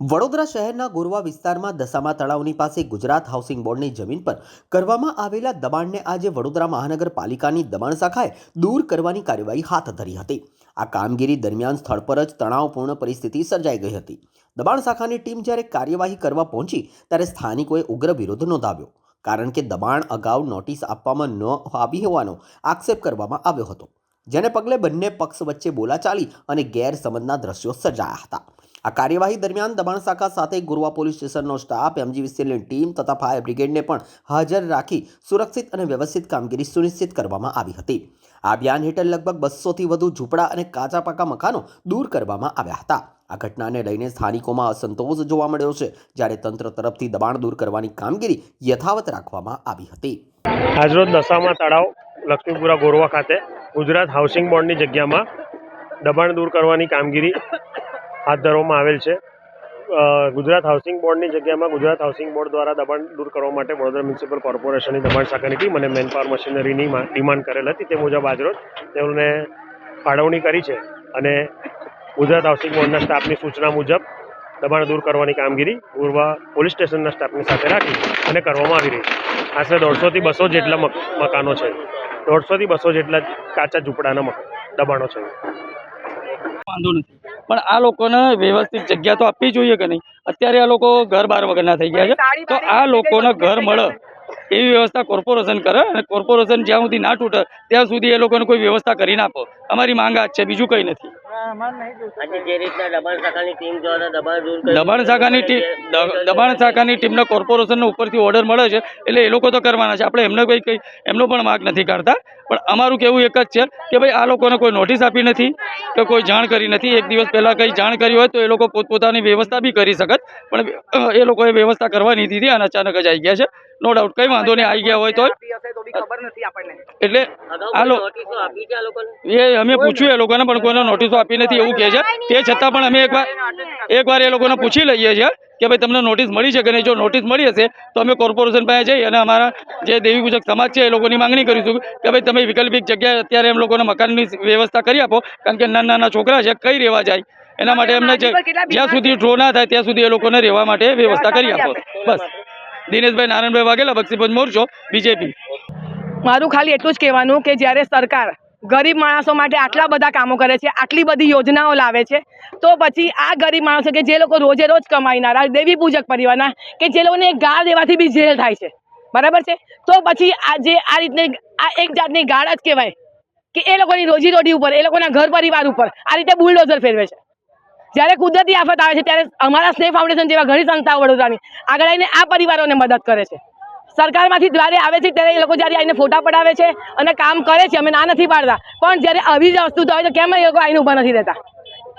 વડોદરા શહેરના ગોરવા વિસ્તારમાં દસામા તળાવની પાસે ગુજરાત હાઉસિંગ બોર્ડની જમીન પર કરવામાં આવેલા દબાણને આજે વડોદરા મહાનગરપાલિકાની દબાણ શાખાએ દૂર કરવાની કાર્યવાહી હાથ ધરી હતી. આ કામગીરી દરમિયાન સ્થળ પર જ તણાવપૂર્ણ પરિસ્થિતિ સર્જાઈ ગઈ હતી. દબાણ શાખાની ટીમ જ્યારે કાર્યવાહી કરવા પહોંચી, ત્યારે સ્થાનિકોએ ઉગ્ર વિરોધ નોંધાવ્યો. કારણ કે દબાણ અગાઉ નોટિસ આપવામાં ન આવી હોવાનો આક્ષેપ કરવામાં આવ્યો હતો. જેને પગલે બંને પક્ષ વચ્ચે બોલાચાલી અને ગેરસમજના દ્રશ્યો સર્જાયા હતા. આ કાર્યવાહી દરમિયાન દબાણ શાખા સાથે ગુરવા પોલીસ સ્ટેશનનો સ્ટાફ એમજી વિસ્તેલની ટીમ તથા ફાયર બ્રિગેડને પણ હાજર રાખી સુરક્ષિત અને વ્યવસ્થિત કામગીરી સુનિશ્ચિત કરવામાં આવી હતી. આ અભિયાન હેઠળ લગભગ બસોથી વધુ ઝૂંપડા અને કાચા પાકા મકાનો દૂર કરવામાં આવ્યા હતા. આ ઘટનાને લઈને સ્થાનિકોમાં અસંતોષ જોવા મળ્યો છે, જ્યારે તંત્ર તરફથી દબાણ દૂર કરવાની કામગીરી યથાવત રાખવામાં આવી હતી. આજરોજ દશામાં તળાવ, લક્ષ્મીપુરા ગોરવા ખાતે ગુજરાત હાઉસિંગ બોર્ડની જગ્યામાં દબાણ દૂર કરવાની કામગીરી હાથ ધરવામાં આવેલ છે. ગુજરાત હાઉસિંગ બોર્ડની જગ્યામાં ગુજરાત હાઉસિંગ બોર્ડ દ્વારા દબાણ દૂર કરવા માટે વડોદરા મ્યુનિસિપલ કોર્પોરેશનની દબાણ શાખાની ટીમ અને મેન પાવર મશીનરીની ડિમાન્ડ કરેલ હતી. તે મુજબ આજરોજ તેઓને ફાળવણી કરી છે અને ગુજરાત હાઉસિંગ બોર્ડના સ્ટાફની સૂચના મુજબ દબાણ દૂર કરવાની કામગીરી પૂર્વ પોલીસ સ્ટેશનના સ્ટાફની સાથે રાખી અને કરવામાં આવી રહી છે. આશરે દોઢસોથી બસો જેટલા મક- મકાનો છે. દોઢસોથી બસો જેટલા કાચા ઝૂંપડાના દબાણો છે. વાંધો નથી. પણ આ લોકોને વ્યવસ્થિત જગ્યા તો આપવી જોઈએ કે નહીં? અત્યારે આ લોકો ઘર બાર વગરના થઈ ગયા છે. તો આ લોકોને ઘર મળે એવી વ્યવસ્થા કોર્પોરેશન કરે અને કોર્પોરેશન જ્યાં સુધી ના તૂટે ત્યાં સુધી એ લોકોને કોઈ વ્યવસ્થા કરીને આપો. અમારી માંગ આ છે બીજું કંઈ નથી. આજે દબાણ શાખાની ટીમ દબાણ દૂર કરી દબાણ શાખાની ટીમના કોર્પોરેશનનો ઉપરથી ઓર્ડર મળે છે એટલે એ લોકો તો કરવાના છે. આપણે એમને કોઈ કંઈ એમનો પણ માગ નથી કરતા પણ અમારું કેવું એક જ છે કે ભાઈ આ લોકોને કોઈ નોટિસ આપી નથી કે કોઈ જાણ કરી નથી. એક દિવસ પહેલાં કંઈ જાણ કરી હોય તો એ લોકો પોતપોતાની વ્યવસ્થા બી કરી શકત. પણ એ લોકોએ વ્યવસ્થા કરવાની દીધી અને અચાનક જ આવી ગયા છે. નો ડાઉટ કંઈ વાંધો નહીં આવી ગયા હોય તો એટલે એ અમે પૂછ્યું એ લોકોને પણ કોઈને નોટિસો આપી નથી એવું કહે છે. તે છતાં પણ અમે એકવાર એકવાર એ લોકોને પૂછી લઈએ છીએ કે ભાઈ તમને નોટિસ મળી છે કે નહીં? જો નોટિસ મળી હશે તો અમે કોર્પોરેશન પાસે જઈ અને અમારા જે દેવી પૂજક સમાજ છે એ લોકોની માંગણી કરીશું કે ભાઈ તમે વિકલ્પિક જગ્યાએ અત્યારે એમ લોકોને મકાનની વ્યવસ્થા કરી આપો કારણ કે નાના નાના છોકરા છે કઈ રહેવા જાય? એના માટે એમને જે- જ્યાં સુધી ડ્રો ના થાય ત્યાં સુધી એ લોકોને રહેવા માટે વ્યવસ્થા કરી આપો. બસ. દિનેશભાઈ નારાયણભાઈ વાઘેલા બક્ષીપંચ મોરચો બીજેપી. મારું ખાલી એટલું જ કહેવાનું કે જ્યારે સરકાર ગરીબ માણસો માટે આટલા બધા કામો કરે છે, આટલી બધી યોજનાઓ લાવે છે, તો પછી આ ગરીબ માણસો કે જે લોકો રોજે રોજ કમાઈનારા દેવી પૂજક પરિવારના, કે જે લોકોને ગાળ દેવાથી બી જેલ થાય છે. બરાબર છે? તો પછી આ જે આ રીતની, આ એક જાતની ગાળ જ કહેવાય કે એ લોકોની રોજીરોટી ઉપર, એ લોકોના ઘર પરિવાર ઉપર આ રીતે બુલડોઝર ફેરવે છે. જ્યારે કુદરતી આફત આવે છે, ત્યારે અમારા સ્નેહ ફાઉન્ડેશન જેવા ઘણી સંસ્થાઓ વડોદરાની આગળ આવીને આ પરિવારોને મદદ કરે છે. સરકારમાંથી જ્યારે આવે છે ત્યારે એ લોકો જ્યારે આવીને ફોટા પડાવે છે અને કામ કરે છે, અમે ના નથી પાડતા. પણ જ્યારે આવી જ વસ્તુ હોય તો કેમ એ લોકો આવીને ઊભા નથી રહેતા?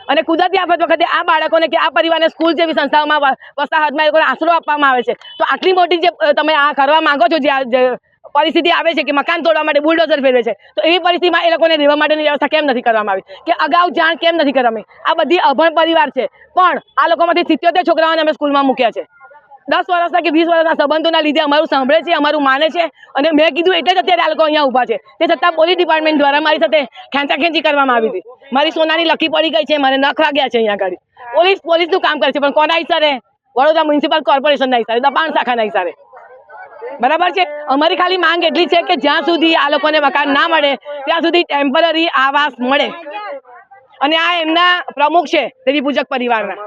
અને કુદરતી આફત વખતે આ બાળકોને કે આ પરિવારને સ્કૂલ જેવી સંસ્થાઓમાં વસાહતમાં એ લોકોને આશરો આપવામાં આવે છે. તો આટલી મોટી જે તમે આ કરવા માંગો છો જે પરિસ્થિતિ આવે છે કે મકાન તોડવા માટે બુલડોઝર ફેરવે છે, તો એવી પરિસ્થિતિમાં એ લોકોને રહેવા માટેની વ્યવસ્થા કેમ નથી કરવામાં આવી? કે અગાઉ જાણ કેમ નથી કરવામાં આ બધી અભણ પરિવાર છે. પણ આ લોકોમાંથી સિત્યોતેર છોકરાઓને અમે સ્કૂલમાં મૂક્યા છે. દસ વર્ષના કે વીસ વર્ષના સંબંધોના લીધે અમારું સાંભળે છે, અમારું માને છે અને મેં કીધું એટલે જ અત્યારે આ લોકો અહીંયા ઊભા છે. તે છતાં પોલીસ ડિપાર્ટમેન્ટ દ્વારા મારી સાથે ખેંચાખેંચી કરવામાં આવી હતી. મારી સોનાની લખી પડી ગઈ છે મારે નખ વાગ્યા છે અહીંયા આગળ. પોલીસ, પોલીસનું કામ કરે છે, પણ કોના હિસારે વડોદરા મ્યુનિસિપલ કોર્પોરેશનના હિસારે દબાણ શાખાના હિસારે બરાબર છે? અમારી ખાલી માંગ એટલી છે કે જ્યાં સુધી આ લોકોને મકાન ના મળે, ત્યાં સુધી ટેમ્પરરી આવાસ મળે. અને આ એમના પ્રમુખ છે દેવી પૂજક પરિવારના.